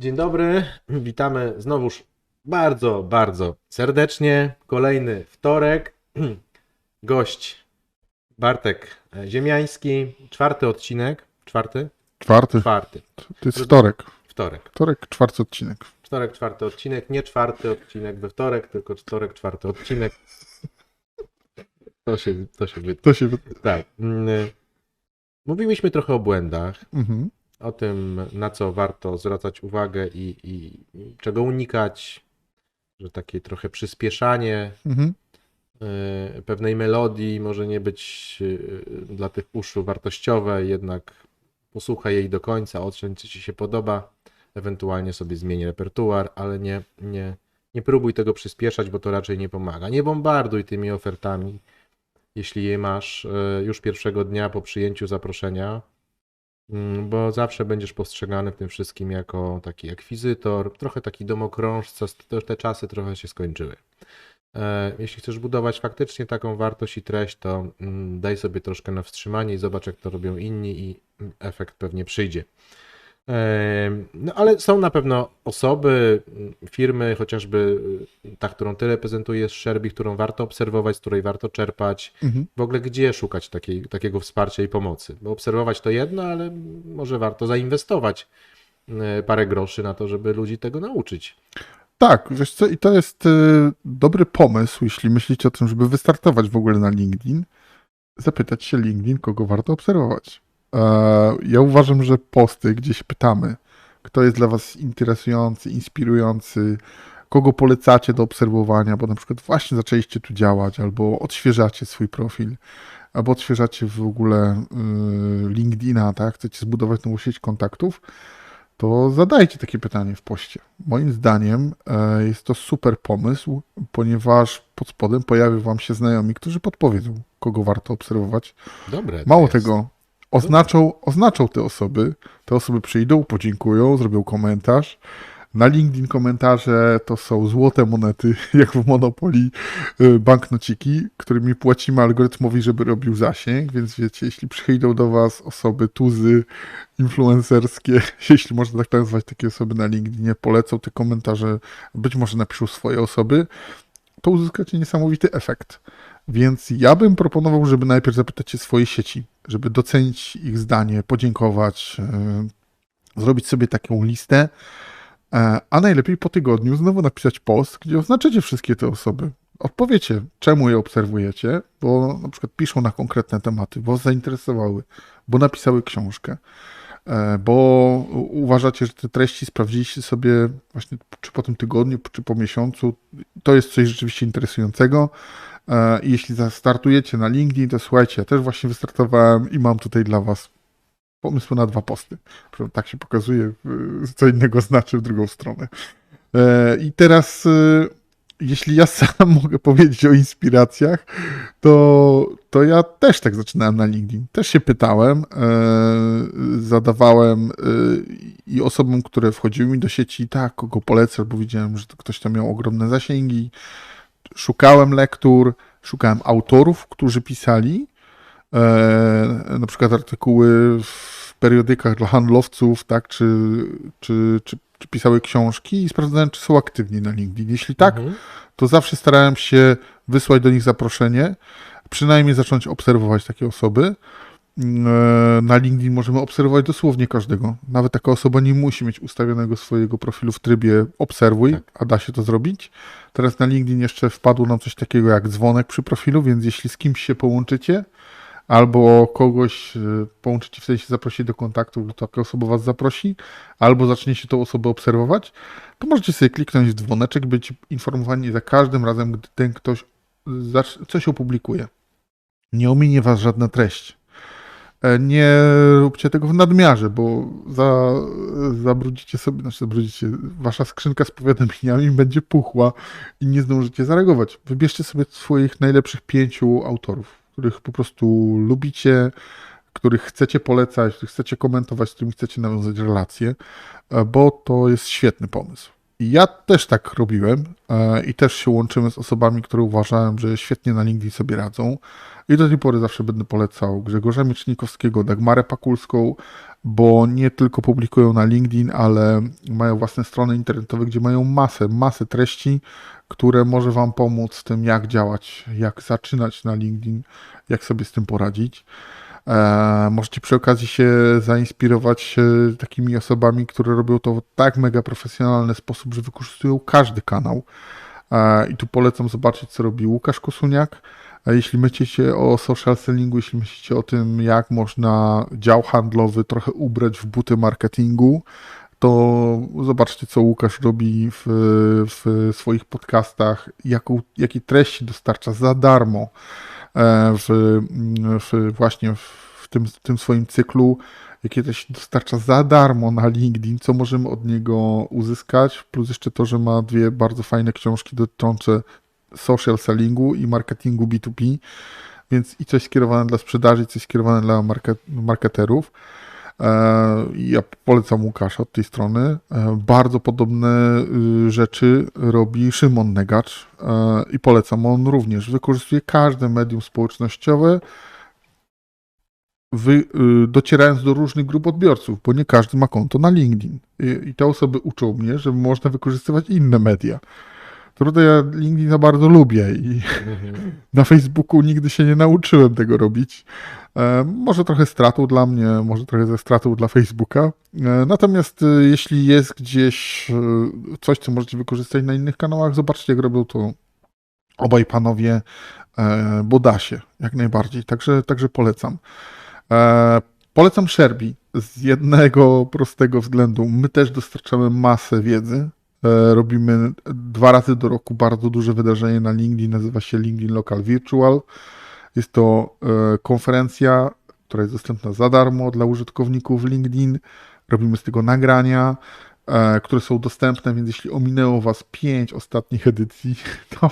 Dzień dobry, witamy znowuż bardzo, bardzo serdecznie. Kolejny wtorek. Gość Bartek Ziemiański. Czwarty odcinek. Czwarty? Czwarty. Czwarty. To jest wtorek. Wtorek. Wtorek, czwarty odcinek. Wtorek, czwarty odcinek. Nie czwarty odcinek we wtorek, tylko wtorek, czwarty odcinek. To się, to się. To się. wy- Tak. Mm, Mówiliśmy trochę o błędach. Mhm. O tym, na co warto zwracać uwagę i, i czego unikać, że takie trochę przyspieszanie Mhm. y, pewnej melodii może nie być y, dla tych uszu wartościowe, jednak posłuchaj jej do końca, oceń, co ci się podoba, ewentualnie sobie zmień repertuar, ale nie, nie, nie próbuj tego przyspieszać, bo to raczej nie pomaga. Nie bombarduj tymi ofertami, jeśli je masz y, już pierwszego dnia po przyjęciu zaproszenia, bo zawsze będziesz postrzegany w tym wszystkim jako taki akwizytor, trochę taki domokrążca, te czasy trochę się skończyły. E, Jeśli chcesz budować faktycznie taką wartość i treść, to mm, daj sobie troszkę na wstrzymanie i zobacz, jak to robią inni, i mm, efekt pewnie przyjdzie. No ale są na pewno osoby, firmy, chociażby y, ta, którą ty reprezentujesz, Sherby, którą warto obserwować, z której warto czerpać, Mhm. w ogóle gdzie szukać takiej, takiego wsparcia i pomocy? Bo obserwować to jedno, ale może warto zainwestować e, parę groszy na to, żeby ludzi tego nauczyć. Tak, wiesz co, i to jest y, dobry pomysł, jeśli myślicie o tym, żeby wystartować w ogóle na LinkedIn, zapytać się LinkedIn, kogo warto obserwować. E, ja uważam, że posty, gdzie się pytamy, kto jest dla Was interesujący, inspirujący, kogo polecacie do obserwowania, bo na przykład właśnie zaczęliście tu działać, albo odświeżacie swój profil, albo odświeżacie w ogóle y, LinkedIna, tak? Chcecie zbudować nową sieć kontaktów, to zadajcie takie pytanie w poście. Moim zdaniem e, jest to super pomysł, ponieważ pod spodem pojawią Wam się znajomi, którzy podpowiedzą, kogo warto obserwować. Dobre. Mało jest. tego, oznaczą, oznaczą te osoby, te osoby przyjdą, podziękują, zrobią komentarz. Na LinkedIn komentarze to są złote monety, jak w Monopoly y, banknociki, którymi płacimy algorytmowi, żeby robił zasięg, więc wiecie, jeśli przyjdą do Was osoby tuzy, influencerskie, jeśli można tak nazwać takie osoby na LinkedInie, polecą te komentarze, być może napiszą swoje osoby, to uzyskacie niesamowity efekt. Więc ja bym proponował, żeby najpierw zapytać się swojej sieci, żeby docenić ich zdanie, podziękować, yy, zrobić sobie taką listę, e, a najlepiej po tygodniu znowu napisać post, gdzie oznaczycie wszystkie te osoby. Odpowiecie, czemu je obserwujecie, bo na przykład piszą na konkretne tematy, bo zainteresowały, bo napisały książkę, e, bo u- uważacie, że te treści sprawdziliście sobie właśnie czy po tym tygodniu, czy po miesiącu. To jest coś rzeczywiście interesującego. E, I jeśli zastartujecie na LinkedIn, to słuchajcie, ja też właśnie wystartowałem i mam tutaj dla Was pomysł na dwa posty. Tak się pokazuje, co innego znaczy w drugą stronę. E, I teraz, jeśli ja sam mogę powiedzieć o inspiracjach, to, to ja też tak zaczynałem na LinkedIn. Też się pytałem, e, zadawałem e, i osobom, które wchodziły mi do sieci, tak, kogo polecę, bo widziałem, że to ktoś tam miał ogromne zasięgi. Szukałem lektur, szukałem autorów, którzy pisali e, na przykład artykuły w periodykach dla handlowców, tak, czy, czy, czy, czy pisały książki i sprawdzałem, czy są aktywni na LinkedIn. Jeśli tak, Mhm. to zawsze starałem się wysłać do nich zaproszenie, przynajmniej zacząć obserwować takie osoby. Mm, Na LinkedIn możemy obserwować dosłownie każdego. Nawet taka osoba nie musi mieć ustawionego swojego profilu w trybie obserwuj, Tak. a da się to zrobić. Teraz na LinkedIn jeszcze wpadło nam coś takiego jak dzwonek przy profilu, więc jeśli z kimś się połączycie, albo kogoś y, połączycie, w sensie zaprosić do kontaktu, lub taka osoba was zaprosi, albo zaczniecie tą osobę obserwować, to możecie sobie kliknąć w dzwoneczek, być informowani za każdym razem, gdy ten ktoś zacz- coś opublikuje. Nie ominie was żadna treść. E, Nie róbcie tego w nadmiarze, bo za, zabrudzicie sobie, znaczy zabrudzicie, wasza skrzynka z powiadomieniami będzie puchła i nie zdążycie zareagować. Wybierzcie sobie swoich najlepszych pięciu autorów, których po prostu lubicie, których chcecie polecać, których chcecie komentować, z którymi chcecie nawiązać relacje, e, bo to jest świetny pomysł. Ja też tak robiłem e, i też się łączymy z osobami, które uważałem, że świetnie na LinkedIn sobie radzą. I do tej pory zawsze będę polecał Grzegorza Miecznikowskiego, Dagmarę Pakulską, bo nie tylko publikują na LinkedIn, ale mają własne strony internetowe, gdzie mają masę, masę treści, które może Wam pomóc w tym, jak działać, jak zaczynać na LinkedIn, jak sobie z tym poradzić. E, możecie przy okazji się zainspirować e, takimi osobami, które robią to w tak mega profesjonalny sposób, że wykorzystują każdy kanał. E, I tu polecam zobaczyć, co robi Łukasz Kosuniak. Jeśli myślicie o social sellingu, jeśli myślicie o tym, jak można dział handlowy trochę ubrać w buty marketingu, to zobaczcie, co Łukasz robi w, w swoich podcastach, jaką, jakie treści dostarcza za darmo w, w właśnie w tym, w tym swoim cyklu, jakie treści dostarcza za darmo na LinkedIn, co możemy od niego uzyskać, plus jeszcze to, że ma dwie bardzo fajne książki dotyczące social sellingu i marketingu B2B, więc i coś skierowane dla sprzedaży, i coś skierowane dla market, marketerów. E, Ja polecam Łukasza od tej strony. E, Bardzo podobne y, rzeczy robi Szymon Negacz e, i polecam. On również wykorzystuje każde medium społecznościowe, wy, y, docierając do różnych grup odbiorców, bo nie każdy ma konto na LinkedIn. I, i te osoby uczą mnie, że można wykorzystywać inne media. Trudno, ja LinkedIn za bardzo lubię i Mhm. na Facebooku nigdy się nie nauczyłem tego robić. E, Może trochę stratą dla mnie, może trochę ze stratą dla Facebooka. E, Natomiast e, jeśli jest gdzieś coś, co możecie wykorzystać na innych kanałach, zobaczcie, jak robią to obaj panowie, e, bo da się, jak najbardziej. Także, także polecam. Polecam Sherby z jednego prostego względu. My też dostarczamy masę wiedzy. Robimy dwa razy do roku bardzo duże wydarzenie na LinkedIn, nazywa się LinkedIn Local Virtual. Jest to e, konferencja, która jest dostępna za darmo dla użytkowników LinkedIn. Robimy z tego nagrania, e, które są dostępne, więc jeśli ominęło Was pięć ostatnich edycji, to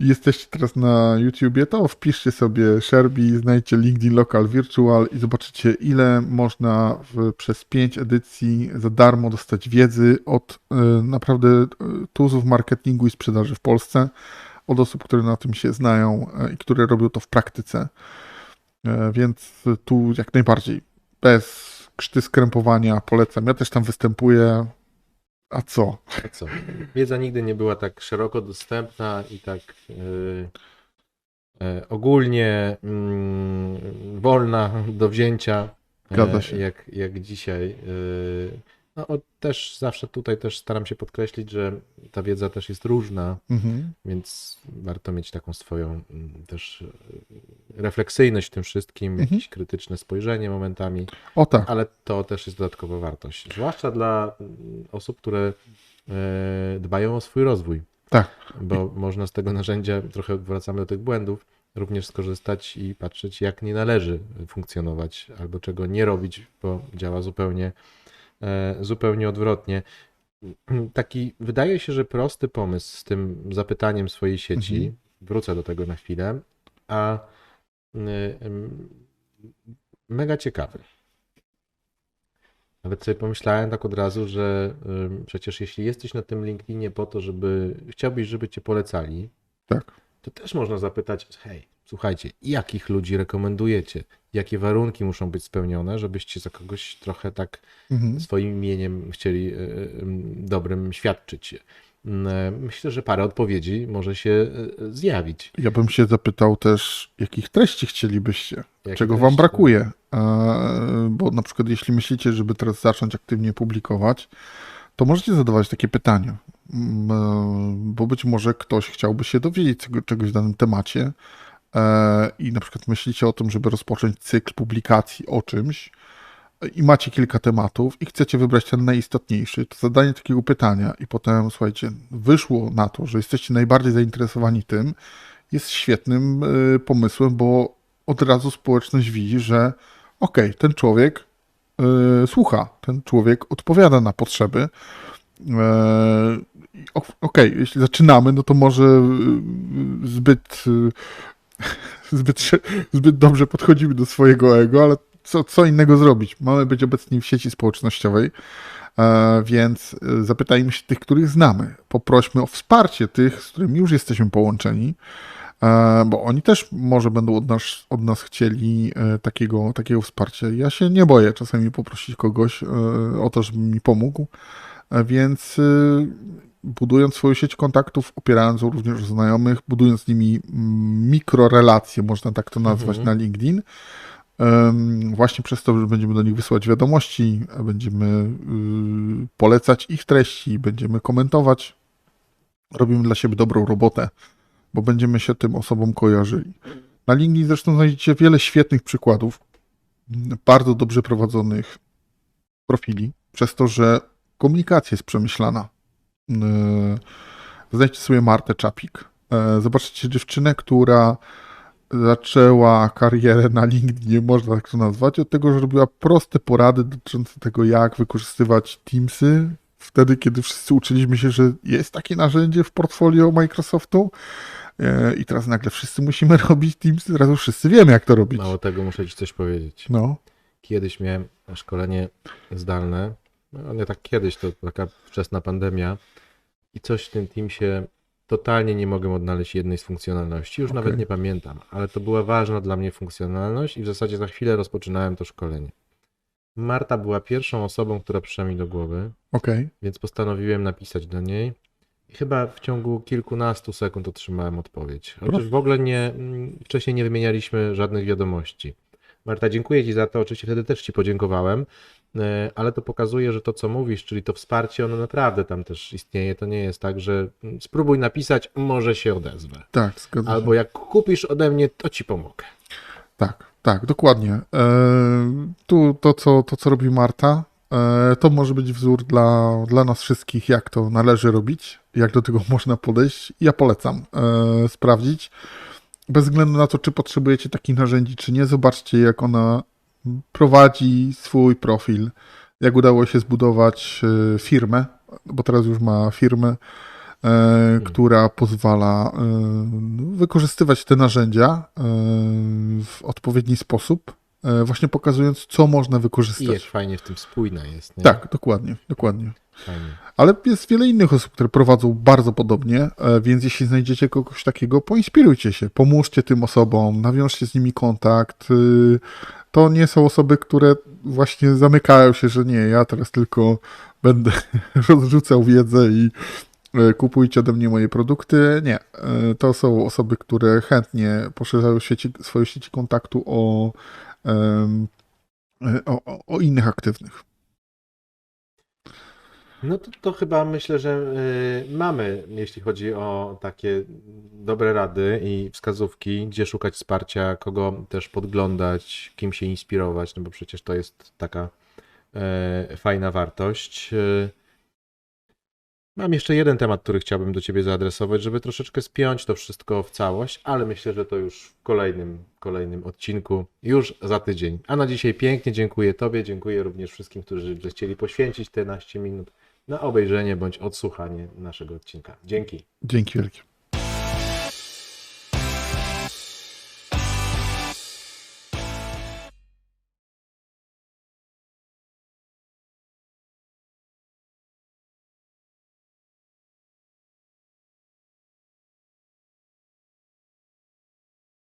jesteście teraz na YouTubie, to wpiszcie sobie Sherby, znajdźcie LinkedIn Local Virtual i zobaczycie, ile można w, przez pięć edycji za darmo dostać wiedzy od e, naprawdę tuzów marketingu i sprzedaży w Polsce, od osób, które na tym się znają e, i które robią to w praktyce. E, Więc tu jak najbardziej bez krzty skrępowania polecam. Ja też tam występuję. A co? A co? Wiedza nigdy nie była tak szeroko dostępna i tak yy, yy, ogólnie mm, wolna do wzięcia, jak, jak dzisiaj. No, o, też zawsze tutaj też staram się podkreślić, że ta wiedza też jest różna, Mhm. więc warto mieć taką swoją mm, też yy, refleksyjność w tym wszystkim, Mhm. jakieś krytyczne spojrzenie momentami. O tak. Ale to też jest dodatkowa wartość. Zwłaszcza dla mm, osób, które e, dbają o swój rozwój, Tak. bo można z tego narzędzia, trochę wracamy do tych błędów, również skorzystać i patrzeć, jak nie należy funkcjonować, albo czego nie robić, bo działa zupełnie, e, zupełnie odwrotnie. Taki, wydaje się, że prosty pomysł z tym zapytaniem swojej sieci, Mhm. wrócę do tego na chwilę, a mega ciekawy. Nawet sobie pomyślałem tak od razu, że przecież jeśli jesteś na tym LinkedInie po to, żeby chciałbyś, żeby cię polecali, Tak. to też można zapytać, hej, słuchajcie, jakich ludzi rekomendujecie? Jakie warunki muszą być spełnione, żebyście za kogoś trochę tak Mhm. swoim imieniem chcieli y, dobrym świadczyć? Mm, Myślę, że parę odpowiedzi może się y, zjawić. Ja bym się zapytał też, jakich treści chcielibyście, Jakie czego treści? wam brakuje. E, Bo na przykład, jeśli myślicie, żeby teraz zacząć aktywnie publikować, to możecie zadawać takie pytania. Mm, e, Bo być może ktoś chciałby się dowiedzieć czego- czegoś w danym temacie e, i na przykład myślicie o tym, żeby rozpocząć cykl publikacji o czymś e, i macie kilka tematów i chcecie wybrać ten najistotniejszy, to zadanie takiego pytania i potem, słuchajcie, wyszło na to, że jesteście najbardziej zainteresowani tym, jest świetnym y, pomysłem, bo od razu społeczność widzi, że okej, ten człowiek y, słucha, ten człowiek odpowiada na potrzeby. E, o- Okej, jeśli zaczynamy, no to może y, zbyt, y, zbyt, zbyt dobrze podchodzimy do swojego ego, ale co, co innego zrobić. Mamy być obecni w sieci społecznościowej, e, więc e, zapytajmy się tych, których znamy. Poprośmy o wsparcie tych, z którymi już jesteśmy połączeni, e, bo oni też może będą od nas, od nas chcieli takiego, takiego wsparcia. Ja się nie boję czasami poprosić kogoś o to, żeby mi pomógł, więc budując swoją sieć kontaktów, opierając ją również o znajomych, budując z nimi mm, mikrorelacje, można tak to nazwać Mhm. na LinkedIn. Właśnie przez to, że będziemy do nich wysyłać wiadomości, będziemy y, polecać ich treści, będziemy komentować. Robimy dla siebie dobrą robotę, bo będziemy się tym osobom kojarzyli. Na LinkedIn zresztą znajdziecie wiele świetnych przykładów, m, bardzo dobrze prowadzonych profili, przez to, że komunikacja jest przemyślana. Yy, Znajdźcie sobie Martę Czapik. Yy, Zobaczycie dziewczynę, która zaczęła karierę na LinkedInie, można tak to nazwać, od tego, że robiła proste porady dotyczące tego, jak wykorzystywać Teamsy. Wtedy, kiedy wszyscy uczyliśmy się, że jest takie narzędzie w portfolio Microsoftu yy, i teraz nagle wszyscy musimy robić Teamsy, teraz już wszyscy wiemy, jak to robić. Mało tego, muszę ci coś powiedzieć. No, Kiedyś miałem szkolenie zdalne, no nie tak kiedyś, to taka wczesna pandemia i coś w tym Teamsie totalnie nie mogę odnaleźć jednej z funkcjonalności, już Okej. nawet nie pamiętam, ale to była ważna dla mnie funkcjonalność i w zasadzie za chwilę rozpoczynałem to szkolenie. Marta była pierwszą osobą, która przyszła mi do głowy, okej. więc postanowiłem napisać do niej i chyba w ciągu kilkunastu sekund otrzymałem odpowiedź. Chociaż w ogóle nie, mm, wcześniej nie wymienialiśmy żadnych wiadomości. Marta, dziękuję Ci za to. Oczywiście wtedy też Ci podziękowałem, e, ale to pokazuje, że to, co mówisz, czyli to wsparcie, ono naprawdę tam też istnieje. To nie jest tak, że mm, spróbuj napisać, może się odezwę. Tak, zgadzam się. Albo jak kupisz ode mnie, to Ci pomogę. Tak, tak, dokładnie. E, tu to co, to, co robi Marta, e, to może być wzór dla, dla nas wszystkich, jak to należy robić, jak do tego można podejść. Ja polecam sprawdzić. Bez względu na to, czy potrzebujecie takich narzędzi, czy nie, zobaczcie, jak ona prowadzi swój profil, jak udało się zbudować e, firmę, bo teraz już ma firmę, e, która pozwala e, wykorzystywać te narzędzia w odpowiedni sposób, właśnie pokazując, co można I jak wykorzystać. fajnie w tym spójna jest. Nie? Tak, dokładnie, dokładnie. Ale jest wiele innych osób, które prowadzą bardzo podobnie, e, więc jeśli znajdziecie kogoś takiego, poinspirujcie się, pomóżcie tym osobom, nawiążcie z nimi kontakt. Y, To nie są osoby, które właśnie zamykają się, że nie, ja teraz tylko będę rozrzucał wiedzę i e, kupujcie ode mnie moje produkty. Nie, e, to są osoby, które chętnie poszerzają sieci, swoje sieci kontaktu o, o, o innych aktywnych. No to, to chyba myślę, że y, mamy, jeśli chodzi o takie dobre rady i wskazówki, gdzie szukać wsparcia, kogo też podglądać, kim się inspirować, no bo przecież to jest taka e, fajna wartość. Y, Mam jeszcze jeden temat, który chciałbym do Ciebie zaadresować, żeby troszeczkę spiąć to wszystko w całość, ale myślę, że to już w kolejnym, kolejnym odcinku, już za tydzień. A na dzisiaj pięknie dziękuję Tobie, dziękuję również wszystkim, którzy chcieli poświęcić te naście minut na obejrzenie bądź odsłuchanie naszego odcinka. Dzięki. Dzięki wielkie.